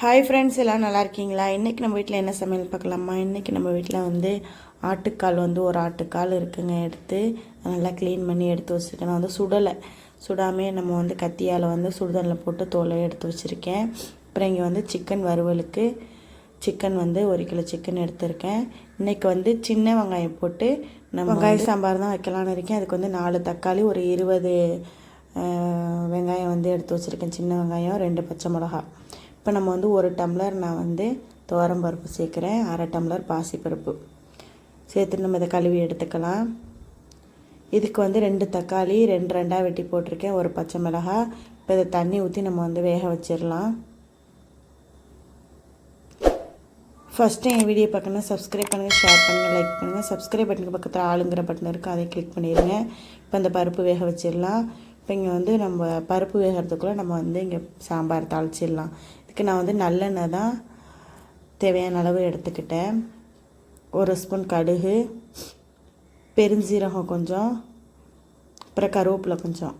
Hi friends எல்லாம் நல்லா இருக்கீங்களா? இன்றைக்கி நம்ம வீட்டில் என்ன சமையல் பார்க்கலாமா? இன்றைக்கி நம்ம வீட்டில் வந்து ஆட்டுக்கால் வந்து ஒரு ஆட்டுக்கால் இருக்குங்க எடுத்து நல்லா க்ளீன் பண்ணி எடுத்து வச்சுருக்கேன். நான் வந்து சுடலை. சுடாமே நம்ம வந்து கத்தியால் வந்து சுடுதண்ணில் போட்டு தோலை எடுத்து வச்சுருக்கேன். அப்புறம் இங்கே வந்து சிக்கன் வறுவலுக்கு சிக்கன் வந்து ஒரு கிலோ சிக்கன் எடுத்திருக்கேன். இன்றைக்கி வந்து சின்ன வெங்காயம் போட்டு நம்ம வெங்காய சாம்பார் தான் வைக்கலான்னு இருக்கேன். அதுக்கு வந்து நாலு தக்காளி ஒரு இருபது வெங்காயம் வந்து எடுத்து வச்சுருக்கேன். சின்ன வெங்காயம் ரெண்டு பச்சை மிளகா. இப்போ நம்ம வந்து ஒரு டம்ளர் நான் வந்து துவரம் பருப்பு சேர்க்குறேன். அரை டம்ளர் பாசிப்பருப்பு சேர்த்து நம்ம இதை கழுவி எடுத்துக்கலாம். இதுக்கு வந்து ரெண்டு தக்காளி ரெண்டு ரெண்டாக வெட்டி போட்டிருக்கேன். ஒரு பச்சை மிளகா இப்போ இதை தண்ணி ஊற்றி நம்ம வந்து வேக வச்சிடலாம். ஃபஸ்ட்டு என் வீடியோ பார்க்கணும் சப்ஸ்கிரைப் பண்ணுங்கள் ஷேர் பண்ணுங்கள் லைக் பண்ணுங்கள் சப்ஸ்கிரைப் பட்டனுக்கு பக்கத்தில் ஆளுங்கிற பட்டன் இருக்குது அதை கிளிக் பண்ணிடுங்க இப்போ அந்த பருப்பு வேக வச்சிடலாம். இப்போ இங்கே வந்து நம்ம பருப்பு வேகிறதுக்குள்ளே நம்ம வந்து இங்கே சாம்பார் தாளிச்சிடலாம். இதுக்கு நான் வந்து நல்லெண்ணெய் தான் தேவையான அளவு எடுத்துக்கிட்டேன். ஒரு ஸ்பூன் கடுகு பெருஞ்சீரகம் கொஞ்சம் அப்புறம் கருவேப்பிலை கொஞ்சம்.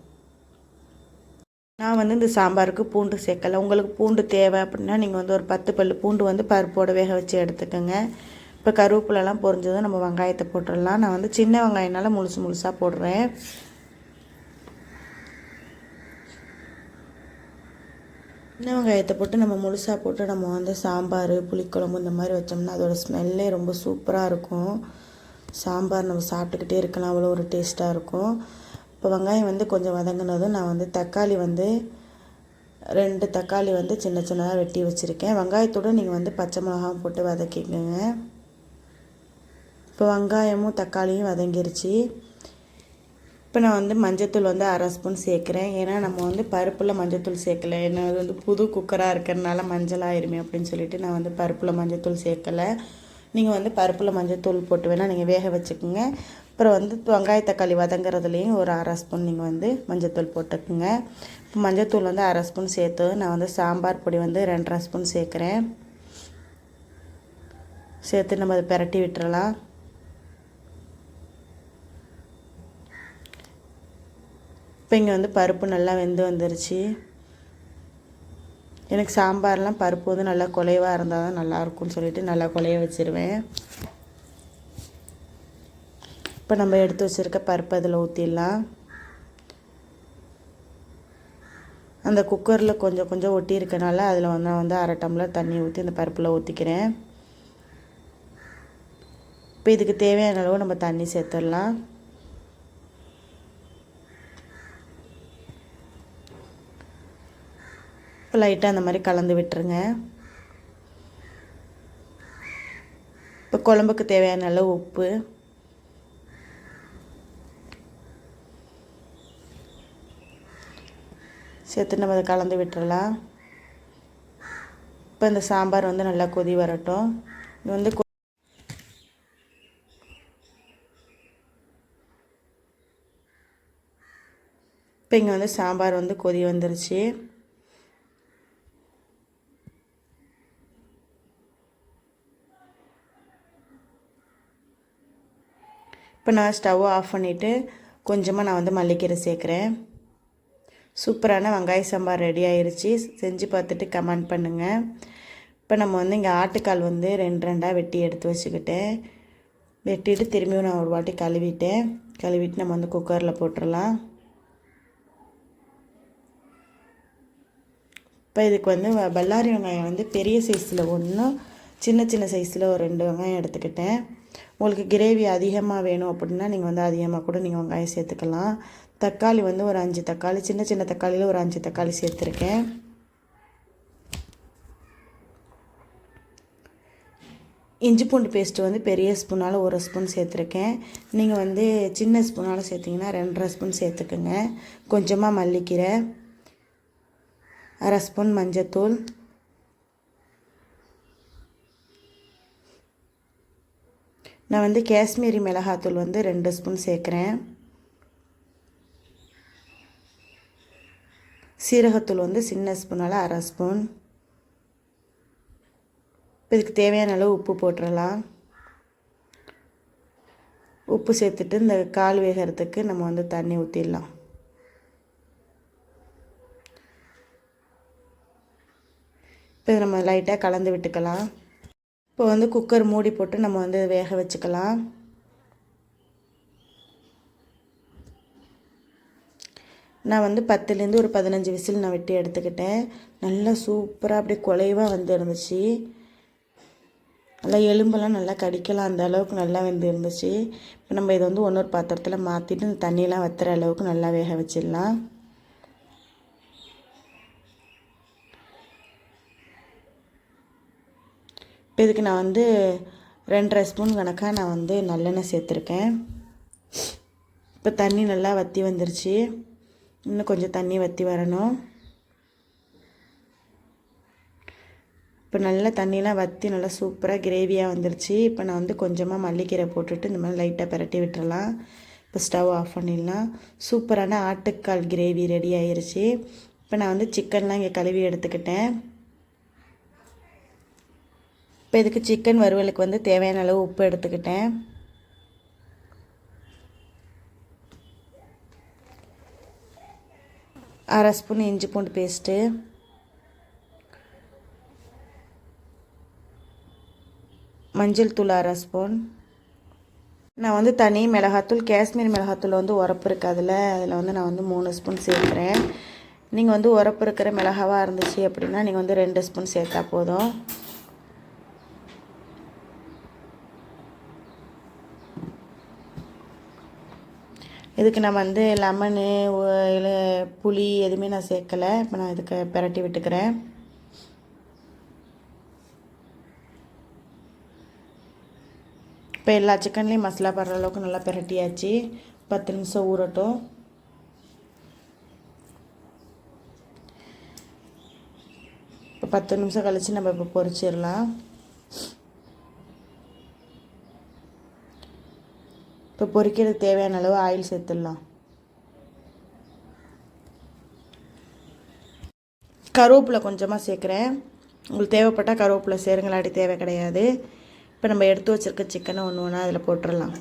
நான் வந்து இந்த சாம்பாருக்கு பூண்டு சேர்க்கலை. உங்களுக்கு பூண்டு தேவை அப்படின்னா நீங்கள் வந்து ஒரு பத்து பல்லு பூண்டு வந்து பருப்போட வேக வச்சு எடுத்துக்கோங்க. இப்போ கருவேப்பிலலாம் பொரிஞ்சதும் நம்ம வெங்காயத்தை போட்டுடலாம். நான் வந்து சின்ன வெங்காயனால முழுசு முழுசாக போடுறேன். சின்ன வெங்காயத்தை போட்டு நம்ம முழுசாக போட்டு நம்ம வந்து சாம்பார் புளிக்குழம்பு இந்த மாதிரி வச்சோம்னா அதோட ஸ்மெல்லே ரொம்ப சூப்பராக இருக்கும். சாம்பார் நம்ம சாப்பிட்டுக்கிட்டே இருக்கலாம் அவ்வளோ ஒரு டேஸ்ட்டாக இருக்கும். இப்போ வெங்காயம் வந்து கொஞ்சம் வதங்கினதும் நான் வந்து தக்காளி வந்து ரெண்டு தக்காளி வந்து சின்ன சின்னதாக வெட்டி வச்சுருக்கேன். வெங்காயத்தோடு நீங்கள் வந்து பச்சை மிளகாவும் போட்டு வதக்கிக்கோங்க. இப்போ வெங்காயமும் தக்காளியும் வதங்கிருச்சு. இப்போ நான் வந்து மஞ்சத்தூள் வந்து அரை ஸ்பூன் சேர்க்குறேன். ஏன்னா நம்ம வந்து பருப்பில் மஞ்சத்தூள் சேர்க்கல. ஏன்னா அது வந்து புது குக்கராக இருக்கிறதுனால மஞ்சள் ஆயிருமே அப்படின்னு சொல்லிட்டு நான் வந்து பருப்பில் மஞ்சத்தூள் சேர்க்கலை. நீங்கள் வந்து பருப்பில் மஞ்சத்தூள் போட்டு வேணால் நீங்கள் வேக வச்சுக்கோங்க. அப்புறம் வந்து வெங்காய தக்காளி வதங்குறதுலேயும் ஒரு அரை ஸ்பூன் நீங்கள் வந்து மஞ்சத்தூள் போட்டுக்குங்க. இப்போ மஞ்சத்தூள் வந்து அரை ஸ்பூன் சேர்த்து நான் வந்து சாம்பார் பொடி வந்து ரெண்டரை ஸ்பூன் சேர்க்குறேன். சேர்த்து நம்ம அதை பிரட்டி விட்டுறலாம். இப்போ இங்கே வந்து பருப்பு நல்லா வெந்து வந்துருச்சு. எனக்கு சாம்பார்லாம் பருப்பு வந்து நல்லா குலைவாக இருந்தால் தான் நல்லாயிருக்கும்னு சொல்லிட்டு நல்லா குலைய வச்சிருவேன். இப்போ நம்ம எடுத்து வச்சுருக்க பருப்பு அதில் ஊற்றிடலாம் அந்த குக்கரில் கொஞ்சம் கொஞ்சம் ஒட்டி இருக்கனால அதில் வந்து நான் வந்து அரை டம்ளர் தண்ணி ஊற்றி அந்த பருப்பில் ஊற்றிக்கிறேன் இப்போ இதுக்கு தேவையான அளவு நம்ம தண்ணி சேர்த்துடலாம். லைட்டாக அந்த மாதிரி கலந்து விட்டுருங்க. இப்போ குழம்புக்கு தேவையான அளவு உப்பு. சேர்த்து நம்ம அதை கலந்து விட்டுறலாம். இப்போ இந்த சாம்பார் வந்து நல்லா கொதி வரட்டும். இது வந்து இப்போ இங்கே வந்து சாம்பார் வந்து கொதி வந்துருச்சு. இப்போ நான் ஸ்டவ் ஆஃப் பண்ணிவிட்டு கொஞ்சமாக நான் வந்து மல்லிக்கீரை சேர்க்குறேன். சூப்பரான வெங்காய சாம்பார் ரெடி ஆயிடுச்சு செஞ்சு பார்த்துட்டு கமெண்ட் பண்ணுங்கள் இப்போ நம்ம வந்து இங்கே ஆட்டுக்கால் வந்து ரெண்டு ரெண்டாக வெட்டி எடுத்து வச்சுக்கிட்டேன். வெட்டிட்டு திரும்பியும் நான் ஒரு வாட்டி கழுவிட்டேன். கழுவிட்டு நம்ம வந்து குக்கரில் போட்டுடலாம். இப்போ இதுக்கு வந்து பல்லாரி வெங்காயம் வந்து பெரிய சைஸில் ஒன்றும் சின்ன சின்ன சைஸில் ஒரு ரெண்டு வெங்காயம் எடுத்துக்கிட்டேன். உங்களுக்கு கிரேவி அதிகமாக வேணும் அப்படின்னா நீங்கள் வந்து அதிகமாக கூட நீங்கள் வெங்காயம் சேர்த்துக்கலாம். தக்காளி வந்து ஒரு அஞ்சு தக்காளி சின்ன சின்ன தக்காளியில் ஒரு அஞ்சு தக்காளி சேர்த்துருக்கேன். இஞ்சி பூண்டு பேஸ்ட்டு வந்து பெரிய ஸ்பூனால் ஒரு ஸ்பூன் சேர்த்துருக்கேன். நீங்கள் வந்து சின்ன ஸ்பூனால் சேர்த்திங்கன்னா ரெண்டரை ஸ்பூன் சேர்த்துக்குங்க. கொஞ்சமாக மல்லிக்கீரை அரை ஸ்பூன் மஞ்சத்தூள் நான் வந்து காஷ்மீரி மிளகாத்தூள் வந்து ரெண்டு ஸ்பூன் சேர்க்குறேன். சீரகத்தூள் வந்து சின்ன ஸ்பூனால் அரை ஸ்பூன். இப்போ இதுக்கு தேவையான அளவு உப்பு போட்டுடலாம் உப்பு சேர்த்துட்டு இந்த கால் வேகிறதுக்கு நம்ம வந்து தண்ணி ஊற்றிடலாம் இப்போ நம்ம லைட்டாக கலந்து விட்டுக்கலாம். இப்போ வந்து குக்கர் மூடி போட்டு நம்ம வந்து வேக வச்சுக்கலாம். நான் வந்து பத்துலேருந்து ஒரு பதினஞ்சு விசில் நான் வெட்டி எடுத்துக்கிட்டேன். நல்லா சூப்பராக அப்படியே குலைவாக வந்து இருந்துச்சு. நல்லா எலும்பெல்லாம் நல்லா கடிக்கலாம். அந்த அளவுக்கு நல்லா வெந்து இருந்துச்சு. இப்போ நம்ம இதை வந்து ஒன்றொரு பாத்திரத்தில் மாற்றிட்டு இந்த தண்ணியெலாம் வத்துற அளவுக்கு நல்லா வேக வச்சிடலாம். இப்போ இதுக்கு நான் வந்து ரெண்டரை ஸ்பூன் கணக்காக நான் வந்து நல்லெண்ணெய் சேர்த்துருக்கேன். இப்போ தண்ணி நல்லா வற்றி வந்துருச்சு. இன்னும் கொஞ்சம் தண்ணி வற்றி வரணும். இப்போ நல்லா தண்ணியெலாம் வற்றி நல்லா சூப்பராக கிரேவியாக வந்துருச்சு. இப்போ நான் வந்து கொஞ்சமாக மல்லிக்கீரை போட்டுட்டு இந்த மாதிரி லைட்டாக பரட்டி விட்டுறலாம். இப்போ ஸ்டவ் ஆஃப் பண்ணிடலாம். சூப்பரான ஆட்டுக்கால் கிரேவி ரெடி ஆயிடுச்சு இப்போ நான் வந்து சிக்கன்லாம் இங்கே கழுவி எடுத்துக்கிட்டேன். இதுக்கு சிக்கன் வறுவலுக்கு வந்து தேவையான அளவு உப்பு எடுத்துக்கிட்டேன். அரை ஸ்பூன் இஞ்சி பூண்டு பேஸ்ட்டு. மஞ்சள் தூள் அரை ஸ்பூன். நான் வந்து தனி மிளகாத்தூள் காஷ்மீர் மிளகாத்தூள் வந்து உரப்பு இருக்குது அதில். அதில் வந்து நான் வந்து மூணு ஸ்பூன் சேர்க்குறேன். நீங்கள் வந்து உரப்பு இருக்கிற மிளகாவாக இருந்துச்சு அப்படின்னா நீங்கள் வந்து ரெண்டு ஸ்பூன் சேர்த்தா போதும். இதுக்கு நான் வந்து லெமனு புளி எதுவுமே நான் சேர்க்கலை. இப்போ நான் இதுக்கு பிரட்டி விட்டுக்கிறேன். இப்போ எல்லா சிக்கன்லேயும் மசாலா படுற அளவுக்கு நல்லா பிரட்டியாச்சு. பத்து நிமிஷம் ஊறட்டும். இப்போ பத்து நிமிஷம் கழித்து நம்ம இப்போ பொரிச்சிடலாம். இப்போ பொரிக்கிறதுக்கு தேவையான அளவு ஆயில் சேர்த்துடலாம். கருவேப்பிலை கொஞ்சமாக சேர்க்குறேன். உங்களுக்கு தேவைப்பட்டால் கருவேப்பிலை சேருங்களாடி தேவை கிடையாது. இப்போ நம்ம எடுத்து வச்சுருக்க சிக்கனை ஒன்று ஒன்றா அதில் போட்டுடலாம்.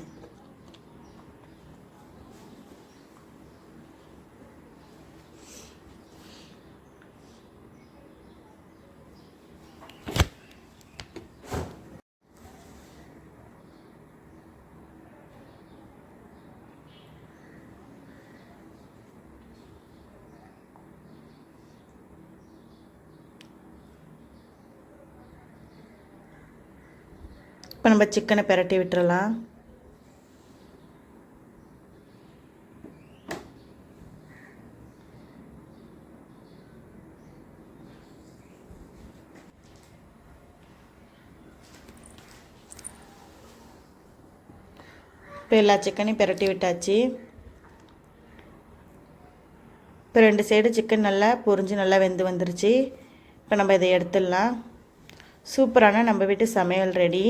இப்போ நம்ம சிக்கனை பிரட்டி விட்டுறலாம். இப்போ எல்லா சிக்கனையும் பிரட்டி விட்டாச்சு. இப்போ ரெண்டு சைடு சிக்கன் நல்லா பொரிஞ்சு நல்லா வெந்து வந்துருச்சு. இப்போ நம்ம இதை எடுத்துடலாம். சூப்பரான நம்ம வீட்டு சமையல் ரெடி